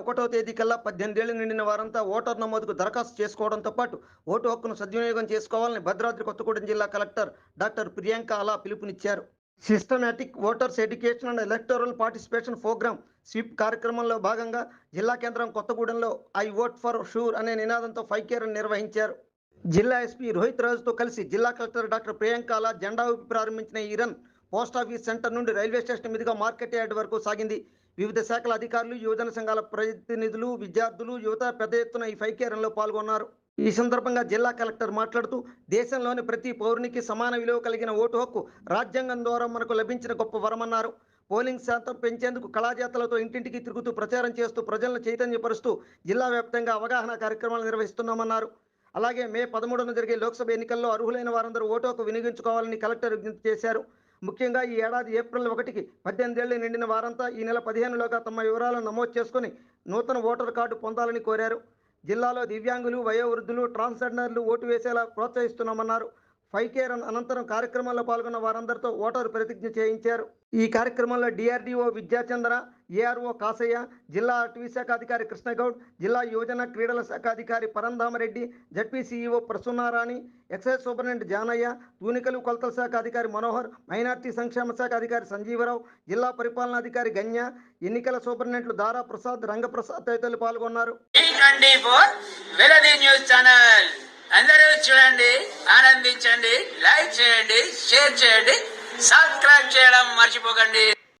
ఒకటో తేదీ కల్లా పద్దెనిమిదేళ్ళు నిండిన వారంతా ఓటర్ నమోదుకు దరఖాస్తు చేసుకోవడంతో పాటు ఓటు హక్కును సద్వినియోగం చేసుకోవాలని భద్రాద్రి కొత్తగూడెం జిల్లా కలెక్టర్ డాక్టర్ ప్రియాంక అలా పిలుపునిచ్చారు. Systematic voters education and electoral participation programme SVEEP కార్యక్రమంలో భాగంగా జిల్లా కేంద్రం కొత్తగూడెంలో ఐ ఓట్ ఫర్ షూర్ అనే నినాదంతో ఫైవ్ కేర్ నిర్వహించారు. జిల్లా ఎస్పీ రోహిత్ రాజుతో కలిసి జిల్లా కలెక్టర్ డాక్టర్ ప్రియాంక అలా జెండా ఊపి ప్రారంభించిన ఈ రన్ పోస్ట్ ఆఫీస్ సెంటర్ నుండి రైల్వే స్టేషన్ మీదుగా మార్కెట్ యార్డ్ వరకు సాగింది. వివిధ శాఖల అధికారులు యువజన సంఘాల ప్రతినిధులు విద్యార్థులు యువత పెద్ద ఎత్తున ఈ ఫైకేరంలో పాల్గొన్నారు. ఈ సందర్భంగా జిల్లా కలెక్టర్ మాట్లాడుతూ దేశంలోని ప్రతి పౌరునికి సమాన విలువ కలిగిన ఓటు హక్కు రాజ్యాంగం ద్వారా మనకు లభించిన గొప్ప వరమన్నారు. పోలింగ్ శాతం పెంచేందుకు కళాజాతలతో ఇంటింటికి తిరుగుతూ ప్రచారం చేస్తూ ప్రజలను చైతన్యపరుస్తూ జిల్లా వ్యాప్తంగా అవగాహన కార్యక్రమాలు నిర్వహిస్తున్నామన్నారు. అలాగే మే పదమూడున జరిగే లోక్సభ ఎన్నికల్లో అర్హులైన వారందరూ ఓటు హక్కు వినియోగించుకోవాలని కలెక్టర్ విజ్ఞప్తి చేశారు. ముఖ్యంగా ఈ ఏడాది ఏప్రిల్ ఒకటికి పద్దెనిమిదేళ్ళు నిండిన వారంతా ఈ నెల పదిహేనులోగా తమ వివరాలను నమోదు చేసుకుని నూతన ఓటర్ కార్డు పొందాలని కోరారు. జిల్లాలో దివ్యాంగులు వయోవృద్ధులు ట్రాన్స్జెండర్లు ఓటు వేసేలా ప్రోత్సహిస్తున్నామన్నారు. ఫైవ్ కేర్ అనంతరం కార్యక్రమంలో పాల్గొన్న వారందరితో ఓటరు ప్రతిజ్ఞ చేయించారు. ఈ కార్యక్రమంలో డిఆర్డీఓ విద్యాచంద్ర ఏఆర్ఓ కాసయ్య జిల్లా అటవీ శాఖ అధికారి కృష్ణగౌడ్ జిల్లా యువజన క్రీడల శాఖ అధికారి Parandhamareddy ZP CEO Prasannarani excise superintendent Janaiah తూనికలు కొలతల శాఖ అధికారి మనోహర్ మైనార్టీ సంక్షేమ శాఖ అధికారి సంజీవరావు జిల్లా పరిపాలనాధికారి గన్య ఎన్నికల సూపరింటెండెంట్లు దారా ప్రసాద్ రంగప్రసాద్ తదితరులు పాల్గొన్నారు. News channel. అందరూ చూడండి ఆనందించండి లైక్ చేయండి షేర్ చేయండి సబ్స్క్రైబ్ చేయడం మర్చిపోకండి.